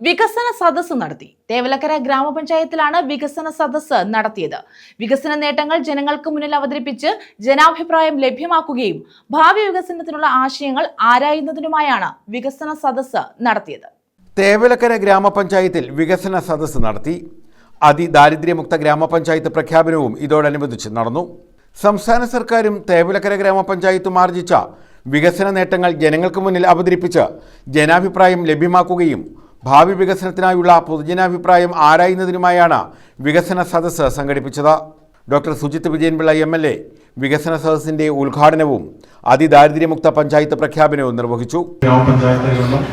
വികസന സദസ്സ് നടത്തി. തേവലക്കര ഗ്രാമപഞ്ചായത്തിലാണ് വികസന സദസ്സ് നടത്തിയത്. വികസന നേട്ടങ്ങൾ ജനങ്ങൾക്ക് മുന്നിൽ അവതരിപ്പിച്ച് ജനാഭിപ്രായം ലഭ്യമാക്കുകയും ഭാവി വികസനത്തിനുള്ള ആശയങ്ങൾ ആരായുന്നതിനുമായാണ് വികസന സദസ്സ് നടത്തിയത്. തേവലക്കര ഗ്രാമപഞ്ചായത്തിൽ വികസന സദസ്സ് നടത്തി. അതിദാരിദ്ര്യമുക്ത ഗ്രാമപഞ്ചായത്ത് പ്രഖ്യാപനവും ഇതോടനുബന്ധിച്ച് നടന്നു. സംസ്ഥാന സർക്കാരും തേവലക്കര ഗ്രാമപഞ്ചായത്തും ആർജിച്ച വികസന നേട്ടങ്ങൾ ജനങ്ങൾക്ക് മുന്നിൽ അവതരിപ്പിച്ച് ജനാഭിപ്രായം ലഭ്യമാക്കുകയും ഭാവി വികസനത്തിനായുള്ള പൊതുജനാഭിപ്രായം ആരായുന്നതിനുമായാണ് വികസന സദസ്സ് സംഘടിപ്പിച്ചത്. Doctor Sujith Vijayanpillai M L A വികസന സദസ്സിന്റെ ഉദ്ഘാടനവും അതിദാരിദ്ര്യമുക്ത പഞ്ചായത്ത് പ്രഖ്യാപനവും നിർവഹിച്ചു.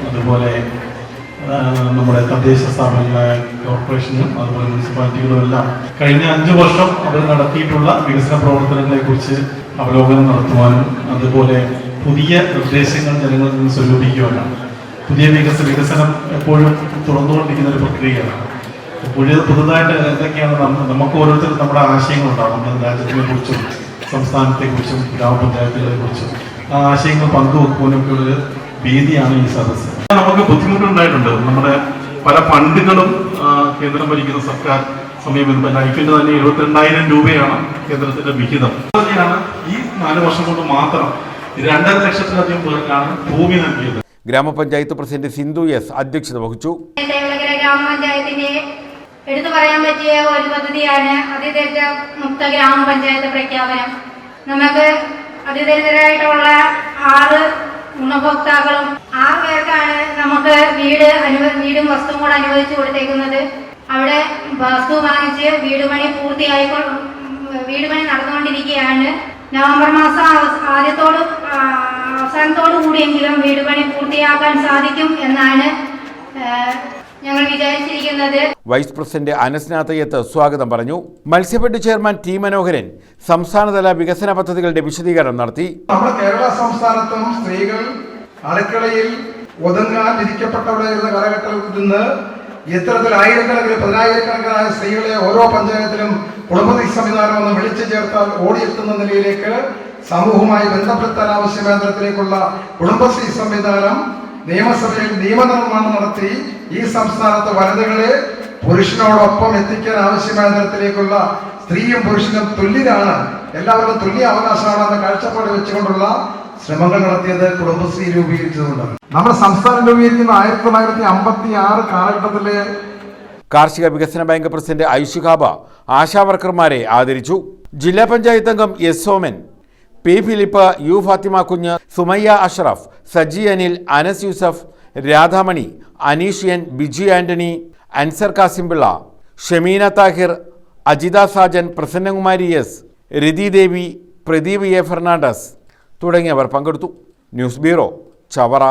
അതുപോലെ നമ്മുടെ തദ്ദേശ സ്ഥാപനങ്ങളായ കോർപ്പറേഷനും അതുപോലെ മുനിസിപ്പാലിറ്റികളും എല്ലാം കഴിഞ്ഞ അഞ്ച് വർഷം അവർ നടത്തിയിട്ടുള്ള വികസന പ്രവർത്തനങ്ങളെ കുറിച്ച് അവലോകനം നടത്തുവാനും അതുപോലെ പുതിയ നിർദ്ദേശങ്ങൾ ജനങ്ങളിൽ നിന്ന് സ്വരൂപിക്കുവാനാണ് പുതിയ വികസ വികസനം എപ്പോഴും തുറന്നുകൊണ്ടിരിക്കുന്ന ഒരു പ്രക്രിയയാണ്. പുതിയ പുതുതായിട്ട് എന്തൊക്കെയാണ് നമുക്ക് ഓരോരുത്തരും നമ്മുടെ ആശയങ്ങളുണ്ടാവും. നമ്മുടെ രാജ്യത്തിനെ കുറിച്ചും സംസ്ഥാനത്തെ കുറിച്ചും ഗ്രാമപഞ്ചായത്തുകളെ കുറിച്ചും. ആ ആശയങ്ങൾ പങ്കുവെക്കുവാനൊക്കെ ഒരു വേദിയാണ് ഈ സദസ്സ് നമുക്ക് ബുദ്ധിമുട്ടുണ്ടായിട്ടുണ്ട്. നമ്മുടെ പല ഫണ്ടുകളും കേന്ദ്രം ഭരിക്കുന്ന സർക്കാർ സമീപം ലൈഫിന്റെ തന്നെ എഴുപത്തിരണ്ടായിരം രൂപയാണ് കേന്ദ്രത്തിന്റെ വിഹിതം. ഈ നാല് വർഷം കൊണ്ട് മാത്രം രണ്ടര ലക്ഷത്തിലധികം പേർക്കാണ് ഭൂമി നൽകിയത്. ഗ്രാമപഞ്ചായത്ത് പ്രസിഡന്റ് സിന്ധു എസ് അധ്യക്ഷത വഹിച്ചു. ഗ്രാമപഞ്ചായത്തിന്റെ എടുത്തു പറയാൻ പറ്റിയ ഒരു പദ്ധതിയാണ് അതിദരിദ്ര മുക്ത ഗ്രാമപഞ്ചായത്ത് പ്രഖ്യാപനം. നമുക്ക് അതിദരിദ്രരായിട്ടുള്ള ആറ് ഗുണഭോക്താക്കളും ആറ് പേർക്കാണ് നമുക്ക് വീട് അനുവ വീടും വസ്തുവും കൂടെ അനുവദിച്ചു കൊടുത്തേക്കുന്നത്. അവിടെ വസ്തു വാങ്ങിച്ച് വീട് പണി പൂർത്തിയായി വീട് പണി നടന്നുകൊണ്ടിരിക്കുകയാണ്. നവംബർ മാസം ആദ്യത്തോട് അവസാനത്തോടു വീട് പണി പൂർത്തിയാക്കാൻ സാധിക്കും എന്നാണ് ഞങ്ങൾ വിചാരിച്ചിരിക്കുന്നത്. വൈസ് പ്രസിഡന്റ് അനസ്നാഥയ്യത്ത് സ്വാഗതം പറഞ്ഞു. മത്സ്യഫെഡ് ചെയർമാൻ ടി മനോഹരൻ സംസ്ഥാനതല വികസന പദ്ധതികളുടെ വിശദീകരണം നടത്തി. നമ്മുടെ കേരള സംസ്ഥാനത്തും സ്ത്രീകൾ അടുക്കളയിൽ ഒതുങ്ങാൻ വിധിക്കപ്പെട്ടവരായിരുന്ന കാലഘട്ടത്തിൽ നിന്ന് ഇത്തരത്തിൽ ആയിരക്കണക്കിന് പതിനായിരക്കണക്കിനായ സ്ത്രീകളെ ഓരോ പഞ്ചായത്തിലും കുടുംബശ്രീ സംവിധാനം ഒന്ന് വിളിച്ചു ചേർത്താൽ ഓടിയെത്തുന്ന നിലയിലേക്ക് സമൂഹവുമായി ബന്ധപ്പെടുത്താൻ ആവശ്യമായ തരത്തിലേക്കുള്ള കുടുംബശ്രീ സംവിധാനം നിയമസഭയിൽ നിയമനിർമ്മാണം നടത്തി ഈ സംസ്ഥാനത്ത് വനിതകളെ പുരുഷനോടൊപ്പം എത്തിക്കാൻ ആവശ്യമായ തരത്തിലേക്കുള്ള സ്ത്രീയും പുരുഷനും തുല്യരാണ്. എല്ലാവർക്കും തുല്യ അവകാശമാണ് എന്ന കാഴ്ചപ്പാട് വെച്ചുകൊണ്ടുള്ള ശ്രമങ്ങൾ നടത്തിയത് കുടുംബശ്രീ രൂപീകരിച്ചതുകൊണ്ടാണ്. നമ്മുടെ സംസ്ഥാനം രൂപീകരിക്കുന്ന ആയിരത്തി തൊള്ളായിരത്തി അമ്പത്തി ആറ് കാലഘട്ടത്തിലെ കാർഷിക വികസന ബാങ്ക് പ്രസിഡന്റ് ഐഷുഖാബ ആശാവർക്കർമാരെ ആദരിച്ചു. ജില്ലാ പഞ്ചായത്ത് അംഗം S Soman P Philip U Fathima Kunju Sumayya Ashraf Saji Anil Anas Yusuf Radhamani Aneeshyan Biji Antony Ansar Kasimpillai Shameena Thahir Ajitha Sajan Prasannakumari S Rathi Devi Pradeep A Fernandez തുടങ്ങിയവർ പങ്കെടുത്തു. News bureau Chavara.